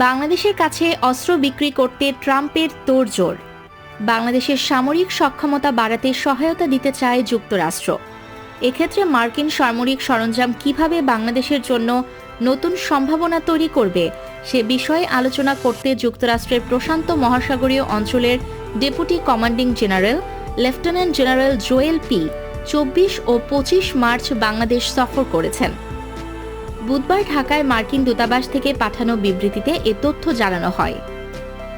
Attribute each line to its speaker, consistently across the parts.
Speaker 1: বাংলাদেশের কাছে অস্ত্র বিক্রি করতে ট্রাম্পের তোড়জোড়। বাংলাদেশের সামরিক সক্ষমতা বাড়াতে সহায়তা দিতে চায় যুক্তরাষ্ট্র। এক্ষেত্রে মার্কিন সামরিক সরঞ্জাম কীভাবে বাংলাদেশের জন্য নতুন সম্ভাবনা তৈরি করবে, সে বিষয়ে আলোচনা করতে যুক্তরাষ্ট্রের প্রশান্ত মহাসাগরীয় অঞ্চলের deputy commanding general, lieutenant general Joel P, চব্বিশ ও পঁচিশ মার্চ বাংলাদেশ সফর করেছেন। বুধবার ঢাকায় মার্কিন দূতাবাস থেকে পাঠানো বিবৃতিতে এ তথ্য জানানো হয়।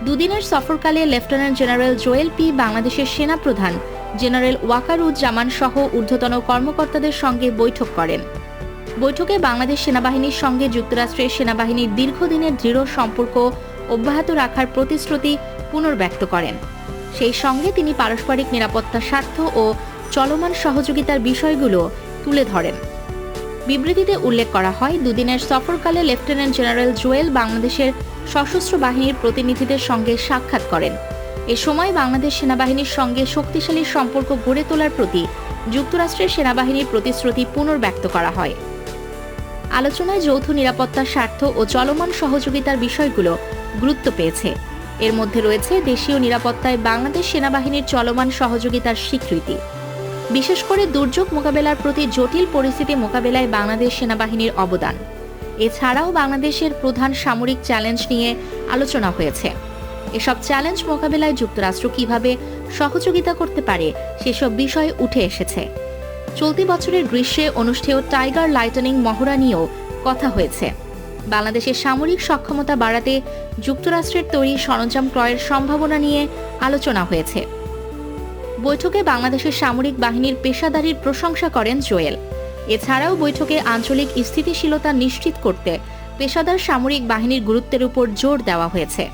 Speaker 1: দুদিনের সফরকালে লেফটেন্যান্ট জেনারেল জোয়েল পি, বাংলাদেশের সেনাপ্রধান জেনারেল ওয়াকারুজ্জামান সহ ঊর্ধ্বতন কর্মকর্তাদের সঙ্গে বৈঠক করেন। বৈঠকে বাংলাদেশ সেনাবাহিনীর সঙ্গে যুক্তরাষ্ট্রের সেনাবাহিনীর দীর্ঘদিনের দৃঢ় সম্পর্ক অব্যাহত রাখার প্রতিশ্রুতি পুনর্ব্যক্ত করেন। সেই সঙ্গে তিনি পারস্পরিক নিরাপত্তা স্বার্থ ও চলমান সহযোগিতার বিষয়গুলো তুলে ধরেন। বিবৃতিতে উল্লেখ করা হয়, দুদিনের সফরকালে লেফটেন্যান্ট জেনারেল জোয়েল বাংলাদেশের সশস্ত্র বাহিনীর প্রতিনিধিদের সঙ্গে সাক্ষাৎ করেন। এ সময় বাংলাদেশ সেনাবাহিনীর সঙ্গে শক্তিশালী সম্পর্ক গড়ে তোলার প্রতি যুক্তরাষ্ট্রের সেনাবাহিনীর প্রতিশ্রুতি পুনর্ব্যক্ত করা হয়। আলোচনায় যৌথ নিরাপত্তার স্বার্থ ও চলমান সহযোগিতার বিষয়গুলো গুরুত্ব পেয়েছে। এর মধ্যে রয়েছে দেশীয় নিরাপত্তায় বাংলাদেশ সেনাবাহিনীর চলমান সহযোগিতার স্বীকৃতি। বিশেষ করে দুর্যোগ মোকাবেলার প্রতি জটিল পরিস্থিতি মোকাবেলায় বাংলাদেশ সেনাবাহিনীর অবদান। এছাড়াও বাংলাদেশের প্রধান সামরিক চ্যালেঞ্জ নিয়ে আলোচনা হয়েছে। এসব চ্যালেঞ্জ মোকাবেলায় যুক্তরাষ্ট্র কীভাবে সহযোগিতা করতে পারে, সেসব বিষয় উঠে এসেছে। চলতি বছরের গ্রীষ্মে অনুষ্ঠেয় টাইগার লাইটনিং মহড়া নিয়েও কথা হয়েছে। বাংলাদেশের সামরিক সক্ষমতা বাড়াতে যুক্তরাষ্ট্রের তৈরি সরঞ্জাম ক্রয়ের সম্ভাবনা নিয়ে আলোচনা হয়েছে। বৈঠকে বাংলাদেশের সামরিক বাহিনীর পেশাদারির প্রশংসা করেন জোয়েল। এছাড়াও বৈঠকে আঞ্চলিক স্থিতিশীলতা নিশ্চিত করতে পেশাদার সামরিক বাহিনীর গুরুত্বের উপর জোর দেওয়া হয়েছে।